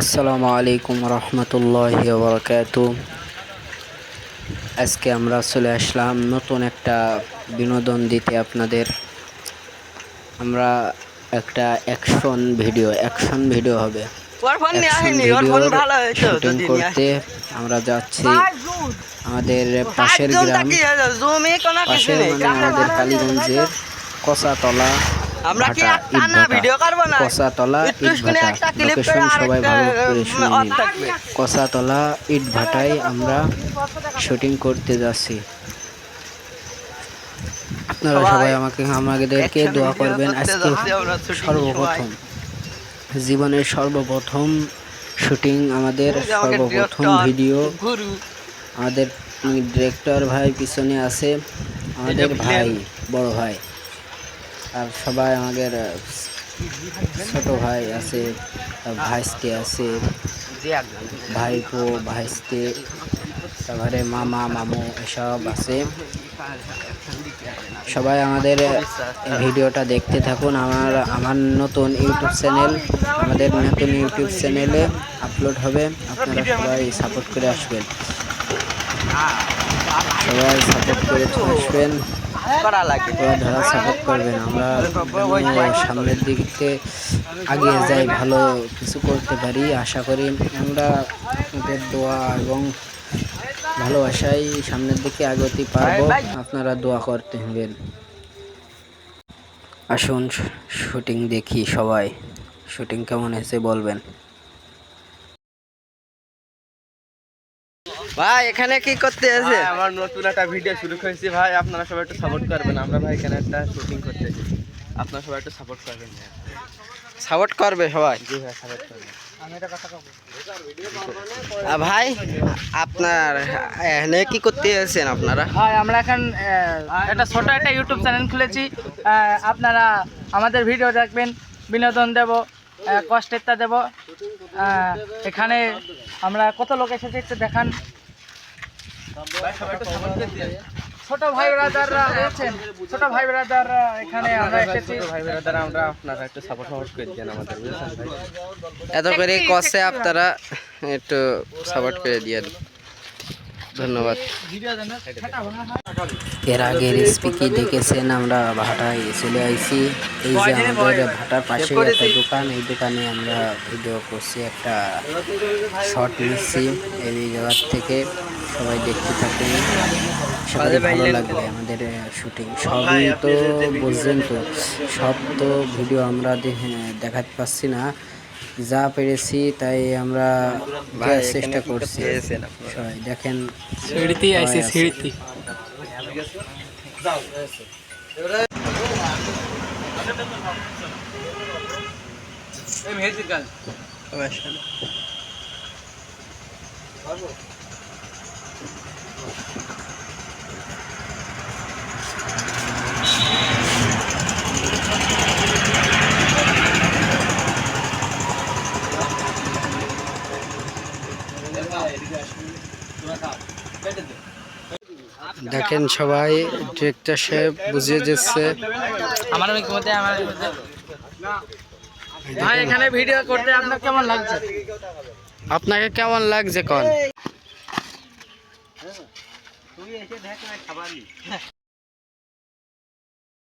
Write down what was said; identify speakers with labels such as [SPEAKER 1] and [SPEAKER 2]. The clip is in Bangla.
[SPEAKER 1] আসসালামু আলাইকুম রহমতুল্লাহ বরকাত আজকে আমরা চলে আসলাম নতুন একটা বিনোদন দিতে আপনাদের। আমরা একটা অ্যাকশন ভিডিও অ্যাকশন ভিডিও হবে। শুটিং করতে আমরা যাচ্ছি আমাদের পাশের গ্রাম পাশের মানে আমাদের কালীগঞ্জের কসাতলা
[SPEAKER 2] আমরা কি
[SPEAKER 1] ভাটা,
[SPEAKER 2] একটা না
[SPEAKER 1] ইটভাটা।
[SPEAKER 2] ভিডিও করব না?
[SPEAKER 1] কসাতলা
[SPEAKER 2] একটু শুনে
[SPEAKER 1] ইটভাটা লোকেশন সবাই ভালো করে শুনে। নিন ইট ভাটায় আমরা শুটিং করতে যাচ্ছি। আপনারা
[SPEAKER 2] সবাই
[SPEAKER 1] আমাকে আমাদেরকে দোয়া করবেন আজকে সর্বপ্রথম। জীবনের সর্বপ্রথম শুটিং আমাদের সর্বপ্রথম ভিডিও আমাদের ডিরেক্টর ভাই পিছনে আছে। আমাদের ভাই বড় ভাই। আর সবাই আমাদের ছোট ভাই আছে তার ভাইস্তে আছে, ভাইপো, ভাইস্তে, তারপরে মামা, মামু এসব আছে। সবাই আমাদের ভিডিওটা দেখতে থাকুন। আমার আমার নতুন ইউটিউব চ্যানেল, আমাদের নতুন ইউটিউব চ্যানেলে আপলোড হবে। আপনারা সবাই সাপোর্ট করে আসবেন। সবাই সাপোর্ট করে আসবেন। যারা সাপোর্ট করবেন, আমরা সামনের দিকে এগিয়ে যাই, ভালো কিছু করতে পারি। আশা করি আমরা আপনাদের দোয়া এবং ভালোবাসাই সামনের দিকে আগতে পারব। আপনারা দোয়া করতে হবেন। আসুন শুটিং দেখি সবাই। শুটিং কেমন হয়েছে বলবেন?
[SPEAKER 2] ভাই এখানে কি করতে আছে?
[SPEAKER 3] আমার নতুন একটা ভিডিও শুরু করেছি ভাই আপনারা সবাই একটু সাপোর্ট করবেন। আমরা ভাই এখানে একটা শুটিং করতে এসেছি আপনারা সবাই একটু সাপোর্ট করবেন
[SPEAKER 2] সাপোর্ট করবে সবাই?
[SPEAKER 3] জি ভাই সাপোর্ট করবেন।
[SPEAKER 2] আ, ভাই আপনার এখানে কি করতে এসেছেন আপনারা?
[SPEAKER 4] হয় আমরা এখন একটা ছোট একটা ইউটিউব চ্যানেল খুলেছি। আপনারা আমাদের ভিডিও দেখবেন। বিনোদন দেব কষ্টেরটা দেব। এখানে আমরা কত লোক এসেছে একটু দেখান। ছোট ভাই ব্রাদাররা রয়েছেন। ছোট ভাই ব্রাদাররা এখানে আমরা এসেছি।
[SPEAKER 3] ভাই বোনেরা আমরা আপনারা একটু সাপোর্ট সাপোর্ট করে দেন আমাদের বুঝেছেন ভাই?
[SPEAKER 2] এত করে কষে আপনারা একটু সাপোর্ট করে দিয়ে ধন্যবাদ।
[SPEAKER 1] এর আগে রেসিপি কি দেখেছেন আমরা ভাটায় চলে আইছি। এই যে আমাদের ভাটার পাশে একটা দোকান এই দোকানে আমরা ভিডিও করছি একটা শর্ট নিচ্ছি। এই জায়গার থেকে সবাই দেখতে থাকুন সবাই ভালো লাগবে আমাদের শুটিং। সবই তো বুঝলেন তো সব তো ভিডিও আমরা দেখাতে পাচ্ছি না। যা পেরেছি তাই আমরা চেষ্টা করছি। সবাই দেখেন
[SPEAKER 4] সিঁড়িতে
[SPEAKER 1] আইছি, সিঁড়িতে। দেখেন সবাই ডিরেক্টর সাহেব বুঝিয়ে দিচ্ছে।
[SPEAKER 4] আমার মধ্যে আমার ভাই এখানে ভিডিও করতে আপনার কেমন লাগছে?
[SPEAKER 1] আপনাকে কেমন লাগছে কন? তুই এসে দেখ খাবারই